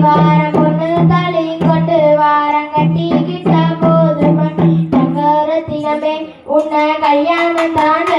வாரம் கொண்டு தலையும் கொண்டு வாரம் கட்டிக்கிட்ட போது தங்கரத்தினமே உன்னை கல்யாணம் தான்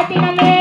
Latina